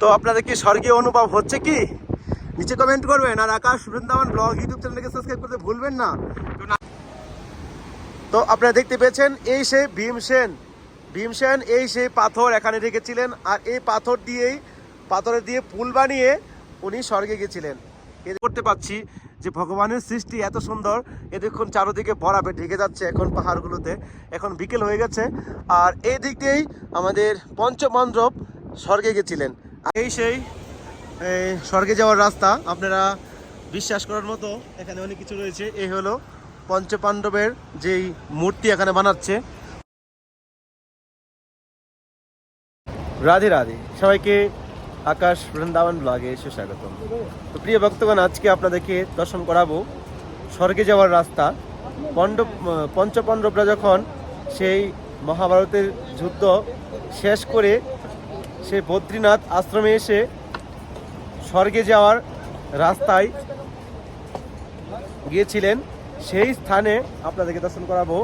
তো আপনাদের কি স্বর্গীয় অনুভব হচ্ছে কি? নিচে কমেন্ট করবেন আর আকাশ বৃন্দাবন ব্লগ ইউটিউব চ্যানেলকে সাবস্ক্রাইব করতে ভুলবেন না। তো আপনারা দেখতে পেয়েছেন, এই সেই ভীমসেন ভীমসেন এই সেই পাথর এখানে রেখেছিলেন আর এই পাথর দিয়েই, পাথরে দিয়ে পুল বানিয়ে উনি স্বর্গে গেছিলেন। করতে পাচ্ছি যে ভগবানের সৃষ্টি এত সুন্দর, এ দেখুন চারোদিকে বরাবে ঢেকে যাচ্ছে এখন পাহাড়গুলোতে। এখন বিকেল হয়ে গেছে আর এই দিক দিয়েই আমাদের পঞ্চমন্দ্রব স্বর্গে গেছিলেন। এই সেই স্বর্গে যাওয়ার রাস্তা, আপনারা বিশ্বাস করার মতো এখানে অনেক কিছু রয়েছে। এই হলো পঞ্চপাণ্ডবের যেই মূর্তি এখানে বানাচ্ছে। রাধে রাধে, সবাইকে আকাশ বৃন্দাবন ব্লগে সুস্বাগতম। তো প্রিয় ভক্তগণ, আজকে আপনাদেরকে দর্শন করাবো স্বর্গে যাওয়ার রাস্তা। পণ্ডব, পঞ্চপাণ্ডবরা যখন সেই মহাভারতের যুদ্ধ শেষ করে সে বদ্রীনাথ আশ্রমে এসে স্বর্গে যাওয়ার রাস্তায় গিয়েছিলেন। সেই স্থানে আপনাদেরকে দর্শন করাবো।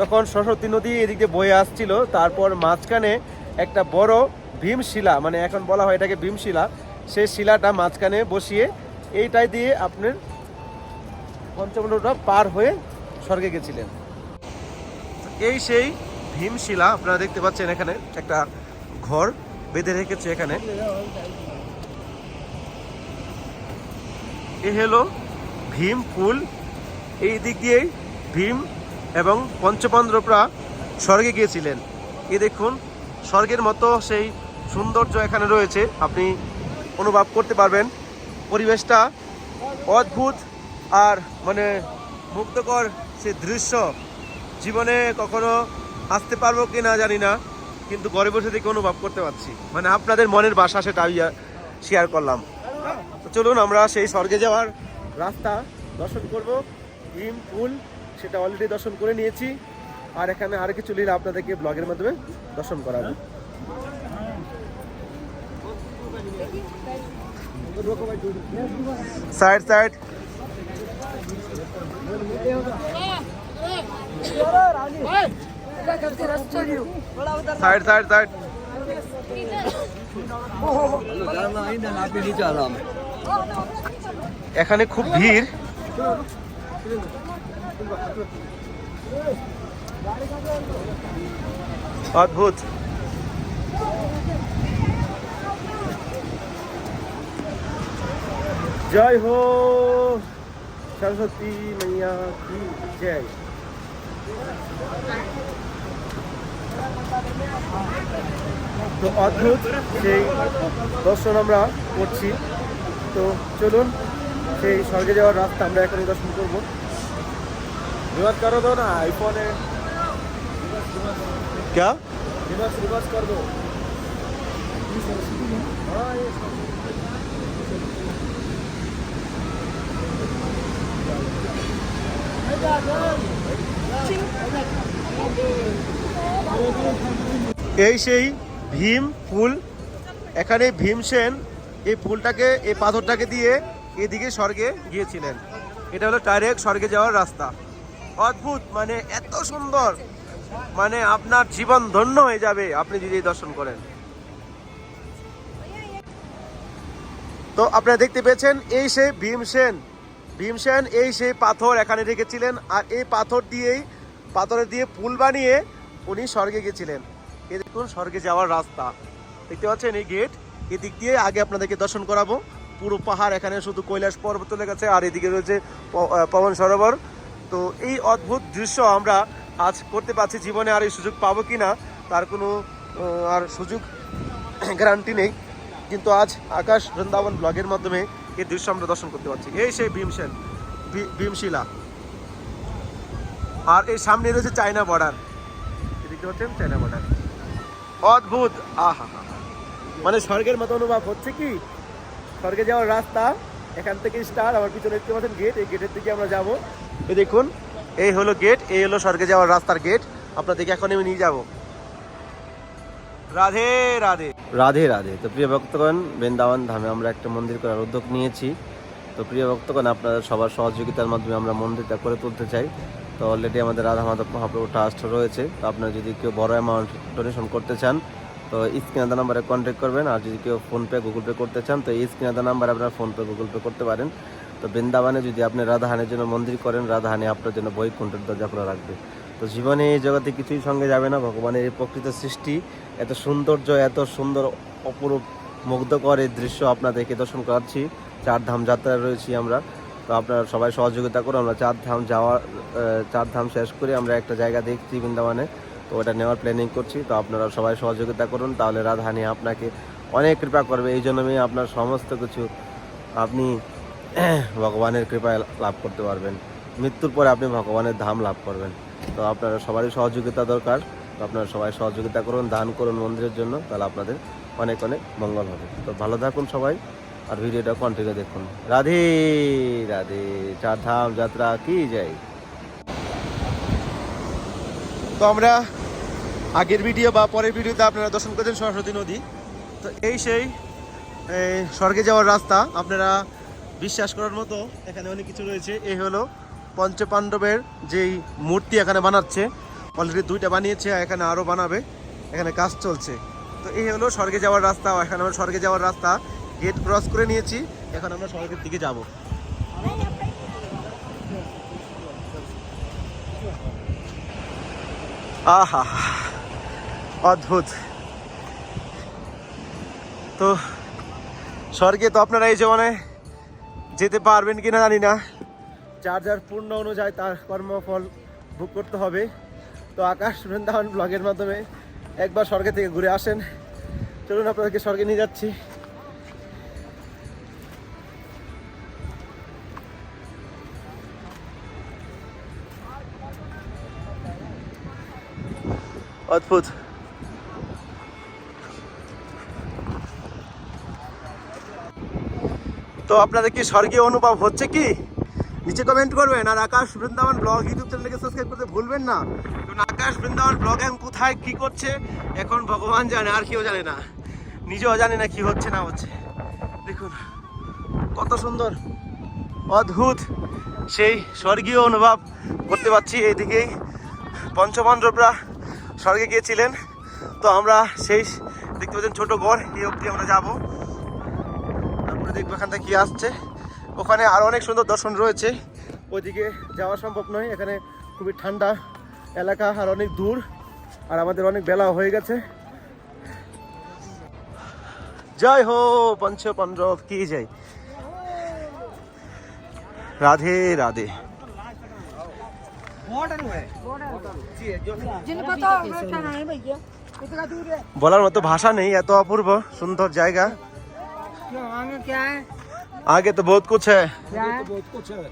তখন সরস্বতী নদী এদিক দিয়ে বয়ে আসছিল। তারপর মাঝখানে একটা বড় ভীমশিলা মানে এখন বলা হয় এটাকে ভীমশিলা সেই শিলাটা মাঝখানে বসিয়ে এইটাই দিয়ে আপনার পঞ্চমণ্ডটা পার হয়ে স্বর্গে গেছিলেন। এই সেই ভীমশিলা আপনারা দেখতে পাচ্ছেন এখানে একটা ঘর। বেঁধে রেখেছে এখানে। এ হলো ভীম ফুল। এই দিক দিয়েই ভীম এবং পঞ্চপাণ্ডবরা স্বর্গে গিয়েছিলেন। এ দেখুন, স্বর্গের মতো সেই সৌন্দর্য এখানে রয়েছে। আপনি অনুভব করতে পারবেন। পরিবেশটা অদ্ভুত আর মানে মুগ্ধকর সে দৃশ্য। জীবনে কখনো আসতে পারব কি না জানি না। কিন্তু ঘরে বসে থেকে অনুভব করতে পারছি। মানে আপনাদের মনের বাসা সেটা আমি শেয়ার করলাম। তো চলুন আমরা সেই স্বর্গে যাওয়ার রাস্তা দর্শন করব। ভীম পুল সেটা অলরেডি দর্শন করে নিয়েছি। আর এখানে আর কিছু লীলা আপনাদেরকে ব্লগের মাধ্যমে দর্শন করাবো। সাইড সাইড সাইড সাইড এখানে খুব ভিড়। অদ্ভুত। জয় হো সরস্বতী মাইয়া কি জয়। তো অদ্ভুত সেই দর্শন আমরা করছি তো চলুন সেই স্বর্গে যাওয়ার রাস্তা আমরা এখনই দর্শন করব রিভার্স করো দো না আইফোনে क्या रिवर्स रिवर्स कर दो এই সেই ভীম ফুল। এখানে ভীমসেন এই ফুলটাকে, এই পাথরটাকে দিয়ে এদিকে স্বর্গে গিয়েছিলেন। এটা হলো ডাইরেক্ট স্বর্গে যাওয়ার রাস্তা। অদ্ভুত মানে এত সুন্দর। মানে আপনার জীবন ধন্য হয়ে যাবে, আপনি যদি দর্শন করেন। তো আপনারা দেখতে পেয়েছেন, এই সেই ভীমসেন ভীমসেন এই সেই পাথর এখানে রেখেছিলেন, আর এই পাথর দিয়েই পাথরে দিয়ে পুল বানিয়ে উনি স্বর্গে গেছিলেন। এ দেখুন, স্বর্গে যাওয়ার রাস্তা। দেখতে পাচ্ছেন এই গেট? এদিক দিয়ে আগে আপনাদেরকে দর্শন করাবো। পুরো পাহাড় এখানে শুধু কৈলাস পর্বত চলে গেছে, আর এদিকে রয়েছে পবন সরোবর। তো এই অদ্ভুত দৃশ্য আমরা আজ করতে পারছি জীবনে, আর এই সুযোগ পাবো কি না, তার কোনো আর সুযোগ গ্যারান্টি নেই। কিন্তু আজ আকাশ বৃন্দাবন ব্লগের মাধ্যমে এই দৃশ্য আমরা দর্শন করতে পারছি। এই সেই ভীমসেন ভীমশিলা। আর এই সামনে রয়েছে চায়না বর্ডার। চায়না বর্ডার অদ্ভুত! আহা। মানে স্বর্গের মতো অনুভব হচ্ছে কি? স্বর্গে যাওয়ার রাস্তা এখান থেকে স্টার আমার পিছনে দেখতে পাচ্ছেন গেট এই গেটের দিকে আমরা যাব। এই দেখুন এই হলো গেট এই হলো স্বর্গে যাওয়ার রাস্তার গেট আপনাদেরকে এখন আমি নিয়ে যাব। রাধে রাধে। রাধে রাধে। তো প্রিয় ভক্তগণ বৃন্দাবন ধামে আমরা একটা মন্দির করার উদ্যোগ নিয়েছি। তো প্রিয় ভক্তগণ আপনাদের সবার সহযোগিতার মাধ্যমে আমরা মন্দিরটা করে তুলতে চাই। তো অলরেডি আমাদের রাধা মাধব মহাপ্রভু ট্রাস্ট রয়েছে। তো আপনারা যদি কেউ বড় অ্যামাউন্ট ডোনেশন করতে চান, তো স্ক্রিনে নাম্বারে কন্ট্যাক্ট করবেন। আর যদি কেউ ফোনপে গুগল পে করতে চান, তো এই স্ক্রিনে নাম্বারে আপনারা ফোনপে গুগল পে করতে পারেন। তো বৃন্দাবনে যদি আপনি রাধাহানের জন্য মন্দির করেন, রাধাহানি আপনার জন্য বই কুণ্ঠের দরজা খোলা রাখবে। তো জীবনে এই জগতে কিছুই সঙ্গে যাবে না। ভগবানের এই প্রকৃত সৃষ্টি, এত সৌন্দর্য, এত সুন্দর, অপরূপ, মুগ্ধকর এই দৃশ্য আপনাদেরকে দর্শন করাচ্ছি। চার ধাম যাত্রায় রয়েছি আমরা। তো আপনারা সবাই সহযোগিতা করুন আমরা চার ধাম যাওয়ার আহ, চার ধাম শেষ করে আমরা একটা জায়গা দেখছি বৃন্দাবনে। তো ওটা নেওয়ার প্ল্যানিং করছি। তো আপনারা সবাই সহযোগিতা করুন। তাহলে রাধাহানি আপনাকে অনেক কৃপা করবে। এই জন্য আমি আপনার সমস্ত কিছু আপনি ভগবানের কৃপায় লাভ করতে পারবেন। মৃত্যুর পরে আপনি ভগবানের ধাম লাভ করবেন। তো আপনারা সবারই সহযোগিতা দরকার। তো আপনারা সবাই সহযোগিতা করুন দান করুন মন্দিরের জন্য। তাহলে আপনাদের অনেক অনেক মঙ্গল হবে। তো ভালো থাকুন সবাই। আর ভিডিওটা কন্টিনিউ দেখুন। রাধে রাধে চার ধাম যাত্রা, কি যাই তো আমরা আগের ভিডিও বা পরের ভিডিওতে আপনারা দর্শন করেছেন সরস্বতী নদী। তো এই সেই স্বর্গে যাওয়ার রাস্তা, আপনারা বিশ্বাস করার মতো এখানে অনেক কিছু রয়েছে। এই হলো পঞ্চপাণ্ডবের যেই মূর্তি এখানে বানাচ্ছে। অলরেডি দুইটা বানিয়েছে, এখানে আরও বানাবে। এখানে কাজ চলছে। তো এই হলো স্বর্গে যাওয়ার রাস্তা, এখানে স্বর্গে যাওয়ার রাস্তা। গেট ক্রস করে নিয়েছি। এখন আমরা স্বর্গের দিকে যাব। আহা, অদ্ভুত। তো, স্বর্গে তো আপনারা এই জীবনে যেতে পারবেন কিনা জানি না। যার যার পূর্ণ অনুযায়ী তার কর্মফল ভোগ করতে হবে। তো আকাশ বৃন্দাবন ব্লগের মাধ্যমে একবার স্বর্গে থেকে ঘুরে আসেন। চলুন আপনাদেরকে স্বর্গে নিয়ে যাচ্ছি। অদ্ভুত। তো আপনাদের কি স্বর্গীয় অনুভব হচ্ছে কি? নিচে কমেন্ট করবেন আর আকাশ বৃন্দাবন ব্লগ ইউটিউব চ্যানেলকে সাবস্ক্রাইব করতে ভুলবেন না। কারণ আকাশ বৃন্দাবন ব্লগ এখন কোথায়, কি করছে, এখন ভগবান জানে, আর কেউ জানে না। নিজেও জানে না কি হচ্ছে, না হচ্ছে। দেখুন, কত সুন্দর, অদ্ভুত সেই স্বর্গীয় অনুভব করতে পারছি। এইদিকেই পঞ্চপাণ্ডবরা স্বর্গে গিয়েছিলেন। তো আমরা সেই দেখতে পাচ্ছেন ছোট গড়, এই অবধি আমরা যাব। তারপরে দেখব এখান থেকে কি আসছে। ওখানে আরও অনেক সুন্দর দর্শন রয়েছে। ওইদিকে যাওয়া সম্ভব নয়। এখানে খুবই ঠান্ডা এলাকা আর অনেক দূর, আর আমাদের অনেক বেলা হয়ে গেছে। জয় হো, পঞ্চ পাণ্ডব কি জয়। রাধে রাধে। বলার মতো ভাষা নেই এত অপূর্ব সুন্দর জায়গা क्यों आगे क्या है आगे तो बहुत कुछ है क्या है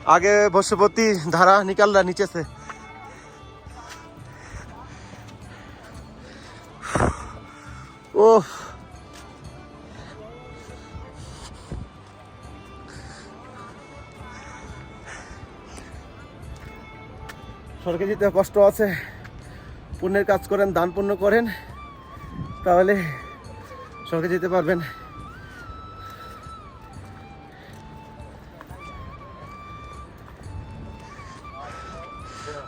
आगे बसुपति धारा निकल रहा है नीचे से ओह স্বর্গে যেতে কষ্ট আছে, পুণ্যের কাজ করেন, দান পুণ্য করেন, তাহলে স্বর্গে যেতে পারবেন।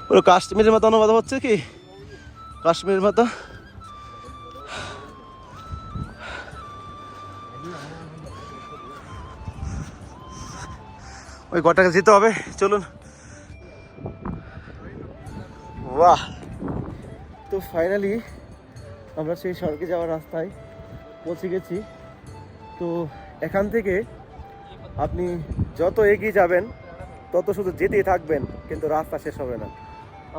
পুরো কাশ্মীরের মতো অনুবাদ হচ্ছে কি? কাশ্মীরের মতো। ওই ঘরটাকে যেতে হবে, চলুন বাহ তো ফাইনালি আমরা সেই স্বর্গে যাওয়ার রাস্তায় পৌঁছে গেছি। তো এখান থেকে আপনি যত এগিয়ে যাবেন, তত শুধু যেতেই থাকবেন, কিন্তু রাস্তা শেষ হবে না।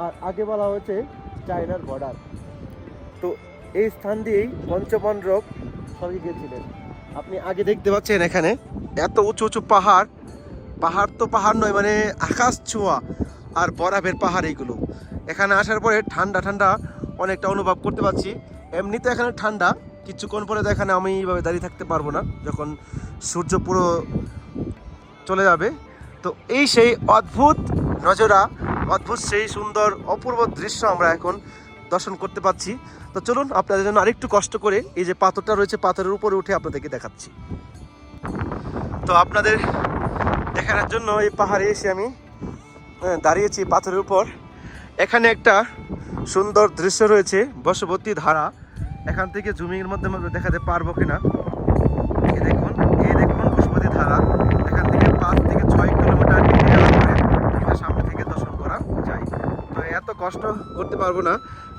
আর আগে বলা হয়েছে চায়নার বর্ডার তো এই স্থান দিয়েই পঞ্চপাণ্ডব স্বর্গে গিয়েছিলেন। আপনি আগে দেখতে পাচ্ছেন এখানে এত উঁচু উঁচু পাহাড়। পাহাড় তো পাহাড় নয় মানে আকাশ ছোঁয়া আর বরফের পাহাড় এইগুলো। এখানে আসার পরে ঠান্ডা ঠান্ডা অনেকটা অনুভব করতে পারছি। এমনিতে এখানে ঠান্ডা, কিছুক্ষণ পরে তো এখানে আমি এইভাবে দাঁড়িয়ে থাকতে পারব না, যখন সূর্য পুরো চলে যাবে। তো এই সেই অদ্ভুত নজরা, অদ্ভুত সেই সুন্দর অপূর্ব দৃশ্য আমরা এখন দর্শন করতে পাচ্ছি তো চলুন, আপনাদের জন্য আরেকটু কষ্ট করে এই যে পাথরটা রয়েছে, পাথরের উপরে উঠে আপনাদেরকে দেখাচ্ছি। তো আপনাদের দেখানোর জন্য এই পাহাড়ে এসে আমি দাঁড়িয়েছি পাথরের উপর। এখানে একটা সুন্দর দৃশ্য রয়েছে, বশবর্তী ধারা। এখান থেকে জুমিং এর মধ্যে দেখাতে পারব কিনা। এই দেখুন এই দেখুন পুষ্পতি ধারা। এখান থেকে পাঁচ থেকে ছয় কিলোমিটার সামনে থেকে দর্শন করা যায়। তো এত কষ্ট করতে পারব না,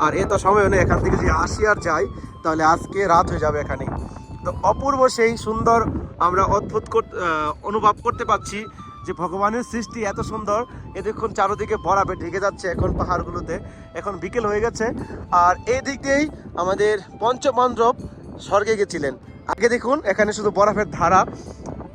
আর এত সময় নেই এখান থেকে যদি আসি আর যাই, তাহলে আজকে রাত হয়ে যাবে এখানে। তো অপূর্ব সেই সুন্দর আমরা অদ্ভুত অনুভব করতে পারছি। যে ভগবানের সৃষ্টি এত সুন্দর, এ দেখুন চারোদিকে বরাবে ঢেকে যাচ্ছে এখন পাহাড়গুলোতে। এখন বিকেল হয়ে গেছে, আর এই দিক দিয়েই আমাদের পঞ্চমান্ডব স্বর্গে গেছিলেন। আগে দেখুন, এখানে শুধু বরফের ধারা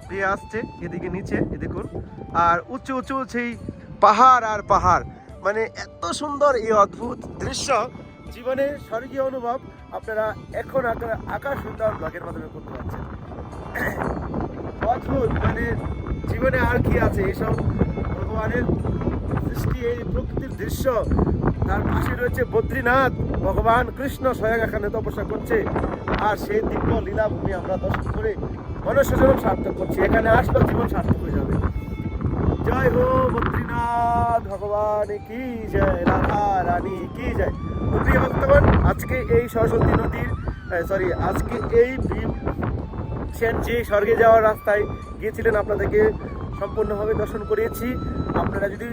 দিয়ে আসছে, এদিকে নিচে, এ দেখুন, আর উঁচু উঁচু সেই পাহাড় আর পাহাড়। মানে এত সুন্দর এই অদ্ভুত দৃশ্য জীবনে স্বর্গীয় অনুভব আপনারা এখন আকা- আকাশ সুন্দর ব্লগের মাধ্যমে করতে পারছেন। অদ্ভুত মানে জীবনে আর কি আছে? এইসব ভগবানের সৃষ্টি, এই প্রকৃতির দৃশ্য। তার পাশে রয়েছে বদ্রীনাথ। ভগবান কৃষ্ণ স্বয়ং এখানে তপস্যা করছে। আর সেই দিব্য লীলাভূমি আমরা দর্শন করে মনুষ্যজনম সার্থক করছি। এখানে আসলে জীবন সার্থক হয়ে যাবে। জয় হো বদ্রীনাথ, ভগবান কি জয়, রাধা রানী কি জয়। প্রিয় ভক্তগণ আজকে এই সরস্বতী নদীর সরি আজকে এই ভীম সেন যে স্বর্গে যাওয়ার রাস্তায় গিয়েছিলেন আপনাদেরকে সম্পূর্ণভাবে দর্শন করিয়েছি। আপনারা যদি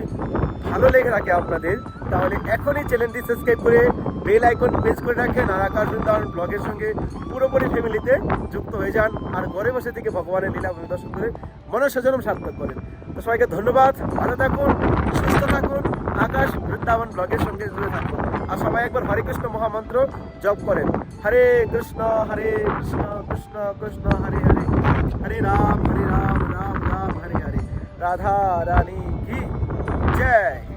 ভালো লেগে থাকে আপনাদের, তাহলে এখনই চ্যানেলটি সাবস্ক্রাইব করে বেল আইকন প্রেস করে রাখেন আর আকাশ বৃন্দাবন ব্লগের সঙ্গে পুরোপুরি ফ্যামিলিতে যুক্ত হয়ে যান আর ঘরে বসে থেকে ভগবানের লীলাভূমি দর্শন করে মনুষ্যজনম সার্থক করেন। তো সবাইকে ধন্যবাদ, ভালো থাকুন, সুস্থ থাকুন, আকাশ বৃন্দাবন ব্লগের সঙ্গে জুড়ে থাকুন। আর সবাই একবার হরে কৃষ্ণ মহামন্ত্র জপ করেন। হরে কৃষ্ণ হরে কৃষ্ণ। কৃষ্ণ কৃষ্ণ হরে হরে হরে রাম হরে রাম রাম রাম হরে হরে রাধা রানী কি জয়